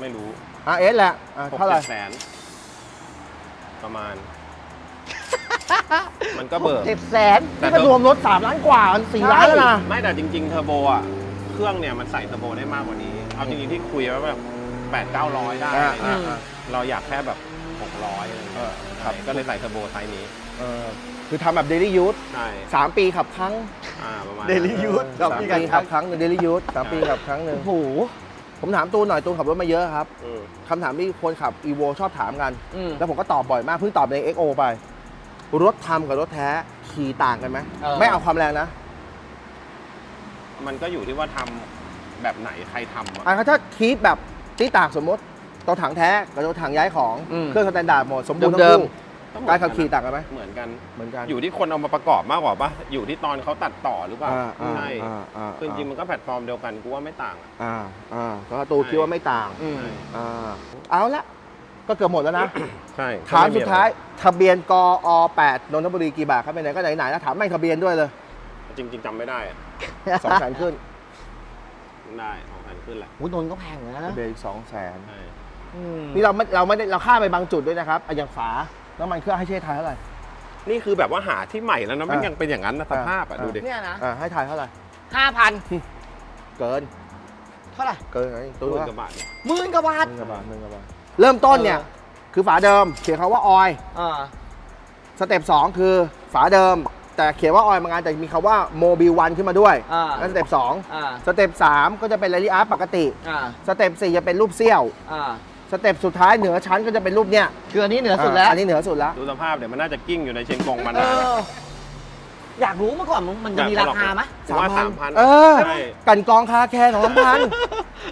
ไม่รู้
RS แหละอะ
หก
เท่าไหร่
เจ็ดแสนประมาณ มันก็เบิก
เจ็ดแสน
แต่
นี่ก็รวมรถ 3 ล้านกว่ามัน4ล้านแล้วนะ
ไม่แต่จริง ๆ เทอร์โบอะ เครื่องเนี่ยมันใส่เทอร์โบได้มากกว่านี้ เอาจริงๆที่คุยไว้แบบแปดเก้าร้อยได้
อ่า
อะไรเงี้ย
อ่า
เราอยากแค่แบบหกร้อยอะไร
เอ
เงี้
อยครับ
ก็เลยใส่เทอร์โบไซส์นี้
เออคือทำแบบเดลี่ยูท
ใช่
สามปีขับครั้ง
อ่าประมาณ
Daily use
สามปีขับครั้งหนึ่งเดลี่ยูทสามปีขับครั้งหนึ่ง
โอ้โห
ผมถามตูนหน่อยตูนขับรถมาเยอะครับ
อืม
คำถามที่คนขับ e v o ชอบถามกัน
อืม
แล้วผมก็ตอบบ่อยมากเพิ่งตอบใน XO ไป รถทำกับรถแท้ขี่ต่างกันไหม
เออ
ไม่เอาความแรงนะ
มันก็อยู่ที่ว่าทำแบบไหนใครทำอะ
อะถ้าคีปแบบที่ต่างสมมติตัวถังแท้กับตัวถังย้ายของ
อืม
เครื่องสแตนดาร์ดหมดสมบูรณ์ทั้
เดิ
ง
ม
คู่การขับขี่ต่างกันไหม
เหมือนกัน
เหมือนกัน
อยู่ที่คนเอามาประกอบมากกว่าปะอยู่ที่ตอนเขาตัดต่อหรือเปล่า
อ่าอ่า
ใช่
อ่าอ่า
คือจริงๆมันก็แพลตฟอร์มเดียวกันกูว่าไม่ต่างอะ
อ่าอ่าก็ตูนคิดว่าไม่ต่าง
อืม
อ่าเอาละก็เกือบหมดแล้วนะ
ใช่
ถามสุดท้ายทะเบียนกอ8นนทบุรีกี่บาทครับไปไหนก็ไหนๆแล้วถามไม่ทะเบียนด้วยเลย
จริงๆจำไม่ได้อะ
สองแสนขึ้น
ได้สองพันขึ้นแหละ
หูนนท์ก็แพงเหมือนกันนะ
ทะเบียนอีกสองแสน
ใช่
อืม
นี่เราไม่เราไม่ได้เราข้ามไปบางจุดด้วยนะครับอะอย่างฝา น้ำมันเครื่องให้เช่ไทยเท่าไหร่
นี่คือแบบว่าหาที่ใหม่แล้วนะมัน
อะ
ยังเป็นอย่างนั้นนะสภาพอะ
อะ
ดูดิ
เนี่ยนะ
อ่าให้ไทยเท่าไหร่
ห้าพัน
เกิน
เท่าไหร่
เกินไง
ห
ตัว
มื่น
ละ
กว่าบาทเนี่ย
หมื่นกว่าบาท
หนึ่งกว่าบาทหนึ่งกว่าบาท เริ่มต้นเนี่ย
เออ
คือฝาเดิม เขียนคำว่าออย
อ่า
สเต็ปสองคือฝาเดิม แต่เขียนว่าออยมางานแต่มีคำว่าโมบิลวันขึ้นมาด้วย
อ่า
นั่นสเต็ปสอง
อ่า
สเต็ปสามก็จะเป็นเรลิอาร์ปกติ
อ่า
สเต็ปสี่จะเป็นรูปเซี่ยว
อ่า
สเต็ปสุดท้ายเหนือชั้นก็จะเป็นรูปเนี้ย
คืออันนี้เหนือสุดแล้ว
อันนี้เหนือสุดแล้ว
ดูสภาพเดี๋ยวมันน่าจะกิ้งอยู่ในเชงกงมัน
เอ
นะ
อ อยากรู้เมื่อก่อนมันมันจะมีราคาไหม
ผมว่าสามพัน
เออ
ใช่
กันกองคาแคร์สองสามพัน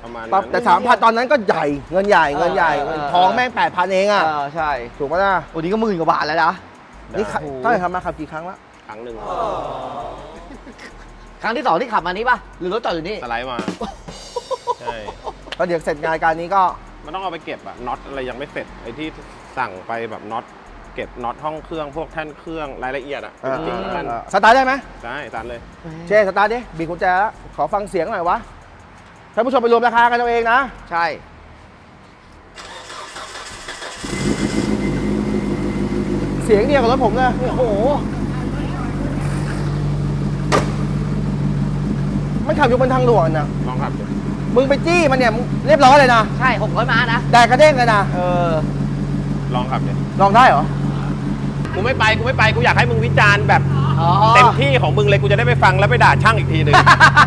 ประมาณ
ปั๊บ
นั้น
แต่สามพันตอนนั้นก็ใหญ่เงินใหญ่เงินใหญ่
เออเออ
ทองแม่งแปดพันเอง
เอ
อะ
อใช่
ถูกปะล่ะ
วันนี้ก็หมื่นกว่าบาทแล้วนะ
นี่
ได้
เท่าไหร่ทำมาขับกี่ครั้งแล้ว
ครั้งหนึ่ง
ครั้งที่สองที่ขับมานี้ป่ะ หรือรถจอดอยู่นี่
สไลด์มา ใช่
ก็เดี๋ยวเสร็จงานการนี้ก็
มันต้องเอาไปเก็บอะน็อตอะไรยังไม่เสร็จไอ้ที่สั่งไปแบบน็อตเก็บน็อตห้องเครื่องพวกแท่นเครื่องรายละเอียดอะ
เออ
จริงๆมัน
เออสตาร์ทได้ไหม
ได้ตันเลย
เช่สตาร์ทดิบีบกุญแจแล้วขอฟังเสียงหน่อยวะท่านผู้ชมไปรวมราคากันเอาเองนะ
ใช่
เสียงเดียวกับรถผมเลย
โอ้โห
มันขับอยู่บนทางด่วนนะ
ลองขับดู
มึงไปจี้มันเนี่ยมึงเรียบร้อยเลยนะ
ใช่หกร้อยม้านะ
แดกกระเด้งเลยนะ
เออ
ลองขับดิ
ลองได้เหรอ
กูไม่ไปกูไม่ไปกูอยากให้มึงวิจารณ์แบบ
อ๋อ
เต็มที่ของมึงเลยกูจะได้ไปฟังแล้วไปด่าช่างอีกทีหนึ่ง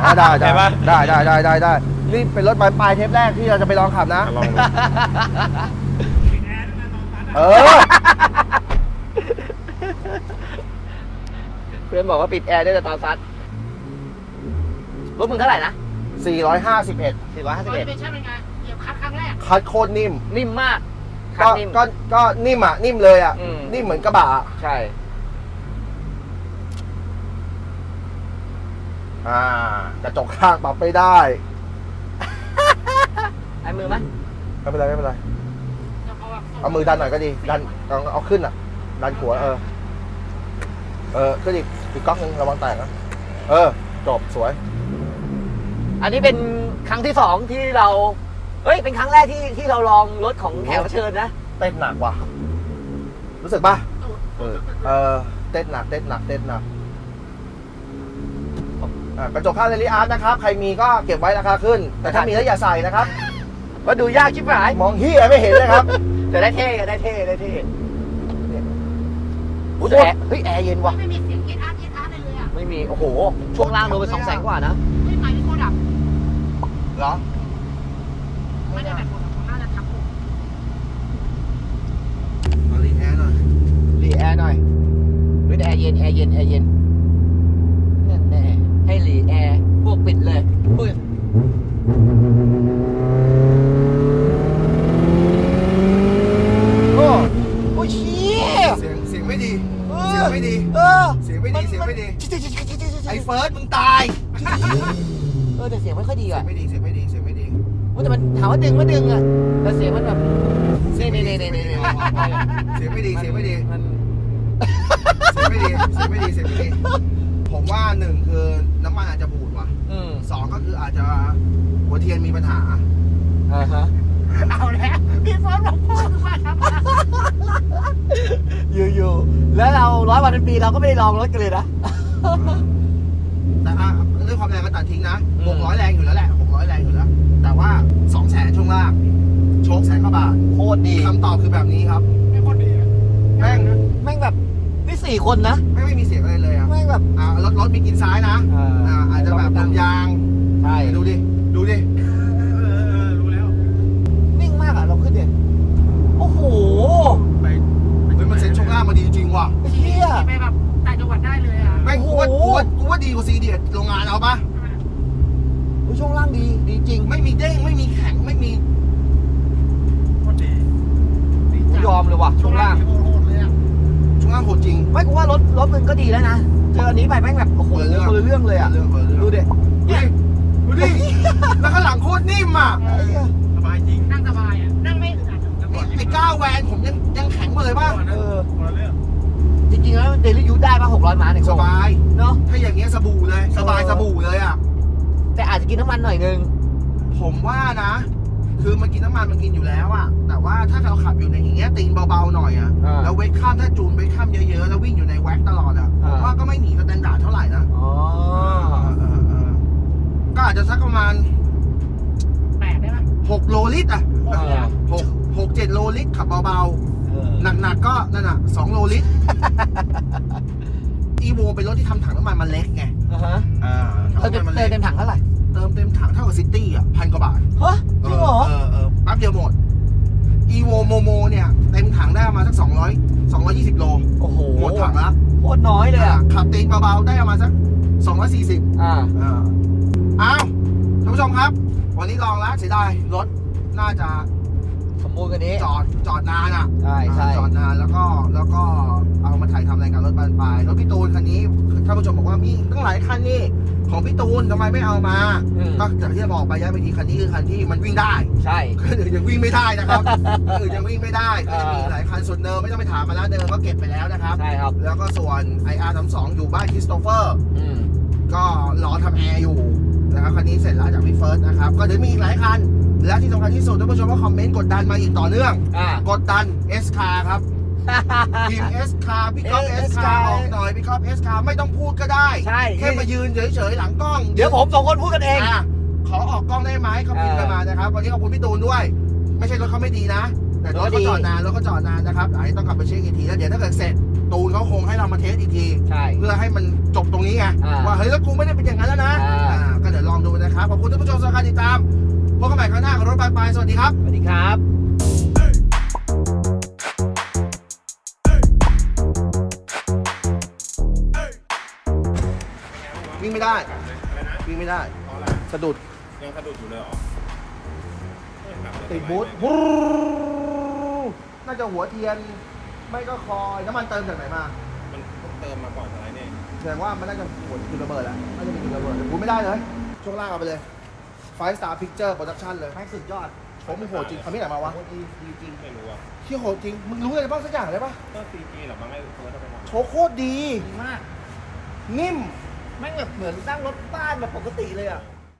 อ๋อได้ได้
ได้ปะ
ได้ได้ได้ได้ได้นี่เป็นรถปลายปลายเทปแรกที่เราจะไปลองขับนะ
ลองดู
เออ
เพื่อนบอกว่าปิดแอร์ได้แต่ตอนซัดรถมึงเท่าไหร่นะ
451
สี่ร้อยห้าสิบเอ็ด
เป็นใช่เป็นไงเหยียบคัดครั้งแรก
คัดโคตรนิ่ม
นิ่มมาก
ก็
คันนิ่ม
ก็ก็นิ่มอะ นิ่มเลยอะ
อืม
นิ่มเหมือนกระบะอะ
ใช่
อ่ากระจกข้างปรับไม่ได้
ไอ้มือมั้ย
ไม่เป็นไรไม่เป็นไร
จะเอาแบบ
เอามือดันหน่อยก็ดี ดันเอาเอาขึ้นอะ ดันหัวเออ เออขึ้นอีกอีกก๊อกนึงระวังแตกนะ เออ จบสวย
อันนี้เป็นครั้งที่สองที่เราเฮ้ย เป็นครั้งแรกที่ที่เราลองรถของแขกรับเชิญนะ
เต้นหนักว่ะ รู้สึกป่ะเออเออเต้นหนักเต้นหนักเต้นหนักอะกระจกข้างเรลิอาร์ตนะครับ ใครมีก็เก็บไว้ราคาขึ้น แต่ถ้ามีแล้วอย่าใส่นะครับ
ว่าดูยากชิบหาย
มองเฮียไม่เห็นเลยครับ
แต่ได้เท่ได้เท่ได้เท่
เนี่ย
อุ๊ยแต่แอร์เฮ้ยแอร์เย็นว่ะ
ไม่มีเสียงเอ็ดอาร์เอ็ดอาร์เลยเลยอะ
ไม่มี โอ้โห ช่วงล่างโดนไปสองแสนกว่านะ
ไม่หมายถึงโคดับ
เหรอ
ไม่ได้แบบหมดหรอกน่าจะทับผม
เอารีแอร์หน่อย
รีแอร์หน่อยรืแอร์เย็นแอร์เย็นแอร์เย็นแน่แน่ให้รีแอร์พวกปิดเลยปุ้ยโอ้
โอ้ยเชี่เสียงเสีย
งไม่ดี เสียงไม่ดี เออ
เสียงไม่ดีเสียงไม่ดี ไอ้เฟิร์สมึงตาย เออแต่เสียงไม่ค่อยดี
อะไม่ดีเสียง แต่มันถามว่าดึงไม่ดึงอะแต่เสียงมันแบบนี่นี่นี่นี่นี่นี่
เสียงไม่ดีเสียงไม่ดี
มัน
เสียงไม่ดีเสียงไม่ดีเสียงไม่ดีผมว่าหนึ่งคือน้ำมันอาจจะบูดว่ะ
อืม
สองก็คืออาจจะหัวเทียนมีปัญหา
อ่าฮะ
เอาแล้วพี่เฟิร์สบอกพ่อคือว่าทำมา
อยู่ๆแล้วเราร้อยวันเป็นปีเราก็ไม่ได้ลองรถกันเลยนะ
แต่อะเรื่องความแรงก็ตัดทิ้งนะ
อืม
หกร้อยแรงอยู่แล้วแหละ ว่าสองแสนช่วงล่างโชคแสนกว่าบาท
โคตรดี
คำตอบคือแบบนี้ครับ
ไม่คนดีอะ
แม่ง
แม่งแบบนี่สี่คนนะ
ไม่ไม่มีเสียงอะไรเลยอะ
แม่งแบบ
อ่ารถรถมีกินซ้ายนะ
อ่า
อ่าอาจจะแบบลมยาง
ใช่
ดูดิดูดิ
นิ่งมากอะเราขึ้นเนี่ยโอ้โห
เฮ้ยมันเซ็นช่วงล่างมาดีจริงว่ะ
ไอ้เหี้ย
ขี่ไปแบบต่างจังหวัดได้เลยอะ
แม่งกูว่า
โอ้
กู
โห
ว่ากูว่าดีกว่าซีเดียโรงงานเอาปะ
เฮ้ยช่วงล่างดีดีจริง
ไม่มีเด้งไม่มีแข็งไม่มี
คนดีดี
กู
จัง
ยอมเลยว่ะช่วงล่าง
โหดๆเลยอะ
ช่วงล่างโหดจริง
ไม่กูว่ารถรถมึงก็ดีแล้วนะเจออันนี้ไปแม่งแบบโอ้โห
คนละเรื่อง
คนละเรื่องเลยอะ
เรื่องคนละเรื่อง
ดูดิ
ดูดิดูดิแล้วข้างหลังโคตรนิ่มอะ
ไอ้เหี้ย
สบายจริงนั่งสบายอะ นั่งไม่อึดอัดอะ
ไอ้ก้าวแวนผมยังยังแข็งมาเลยป่ะ
เออจริงๆแล้วเดลิยูได้ป่ะหกร้อยม้าเนี่ย
สบาย
เนาะ
ถ้าอย่างเงี้ยสบู่เลย สบายสบู่เลยอะ
แต่อาจจะกินน้ำมันหน่อยนึง
ผมว่านะ คือมันกินน้ำมันมันกินอยู่แล้วอะแต่ว่าถ้าเราขับอยู่ในอย่างเงี้ยตีนเบาๆหน่อยอะ
อ่า
แล้วเวกข้ามถ้าจูนเวกข้ามเยอะๆแล้ววิ่งอยู่ในแว็กตลอดอะผ
อ่า
มว่าก็ไม่หนีสแตนดาร์ดเท่าไหร่นะ
อ๋อ
เออเออก็อาจจะสักประมาณ
แปดได้ปะ
6โลลิตรอะ
โอ้โห
หกหกเจ็ดโลลิตรขับเบา
เออ
ๆหนักๆก็นั่นอะสองโลลิตร อีโวเป็นรถที่ทำถังน้ำมันมันเล็กไง
อ่าฮะ
อ่า
เออ
ถังน้ำมันมัน
เต็ม
เล็ก
เต็มถังเท่าไหร่
เติมเต็มถังเท่ากับซิตี้อะพันกว่าบาท
ฮะจริงเหรอ
เออเออแป๊บเดียวหมดอีโวโมโมเนี่ยเต็มถังได้ประมาณสัก200 220โล
โอ้โห
หมดถังแล้ว
โคตรน้อยเลยอะ
ขับตีนเบาๆได้ประมาณสัก240
อ่า
อ่าอ้าวท่านผู้ชมครับ วันนี้ลองแล้วเสียดายรถน่าจะ
สม บูรณ์กว่านี้
จอดจอดนานอะ
ใช่ใช่
จอดนานแล้วก็แล้วก็เอามาถ่ายทำรายการรถบานปลายรถพี่ตูนคันนี้ท่านผู้ชมบอกว่ามีตั้งหลายคันนี่ของพี่ตูนทำไมไม่เอามา
อืม
ก็อย่างที่บอกไปย้ายไปทีคันนี้คือคันที่มันวิ่งได้
ใช่
คันอื่นยังวิ่งไม่ได้นะครับคันอื่นยังวิ่งไม่ได้ก็จะมีหลายคันส่วนเดิมไม่ต้องไปถามมาแล้วเดิมก็เก็บไปแล้วนะครับ
ใช่ครับ
แล้วก็ส่วน IR32 อยู่บ้านคริสโตเฟอร์
อืม
ก็รอทำแอร์อยู่นะครับคันนี้เสร็จแล้วจากพี่เฟิร์สนะครับ ก็เดี๋ยวมีอีกหลายคัน และที่สำคัญที่สุดท่านผู้ชมก็คอมเมนต์กดดันมาอีกต่อเนื่อง
อ่า ก
ดดัน S car ครับทีม S car พี่ก๊อฟ
เอ
S
ส
car
คาร์
ออกหน่อยพี่ก๊อฟ S car ไม่ต้องพูดก็ได้
ใช่
แค่มายืนเฉยๆหลังกล้อง
เดี๋ยวผมสองคนพูดกันเอง
อะขอออกกล้องได้ไหมเขาพิมพ์กันมานะครับ วันนี้ขอบคุณพี่ตูนด้วย ไม่ใช่รถเขาไม่ดีนะ แต่รถเขาจอดนานรถเขาจอดนานนะครับอาจจะต้องกลับไปเช็คอีกทีแล้วเดี๋ยวถ้าเกิดเสร็จตูนเขาคงให้เรามาเทสอีกที
ใช่
เพื่อให้มันจบตรงนี้ไง
อ่า
ว่าเฮ้ยแล้วกูไม่ได้เป็นอย่างนั้นแล้วนะ
อ่า
อ่าก็เดี๋ยวลองดูนะครับขอบคุณท่านผู้ชมสำหรับการติดตาม พบกันใหม่ครั้งหน้ากับรถปลายปลายสวัสดีครับ
สวัสดีครับ
วิ่งไม่ได้วิ่งไม่ได้สะดุด
ยังสะดุดอยู่เลยเหรอ
ติดบูทน่าจะหัวเทียน ไม่ก็คอยน้ำมันเติมจากไหนมา
มันต้องเติมมาก่อนอะไรเนี่ย
แสดงว่ามันน่าจะหัวจุดระเบิดแล้วน่าจะมีจุดระเบิดบูทไม่ได้เลยช่วงล่างเอาไปเลย Five Star Picture Production เลย
แม็กสุดยอด
ผมโหดจริงทำที่ไหนมาวะ
ดีดีจริง
ไม่รู้อะ
เที่ยโหดจริง มึงรู้อะไรบ้างสักอย่างเลยปะ
ก็ซีจีหรอมั้งไอ้เฟิร์สเอาไปทำ
โชว์โคตรดี
ดีมาก
นิ่ม
แม่งแบบเหมือนนั่งรถบ้านแบบปกติเลยอะ
เ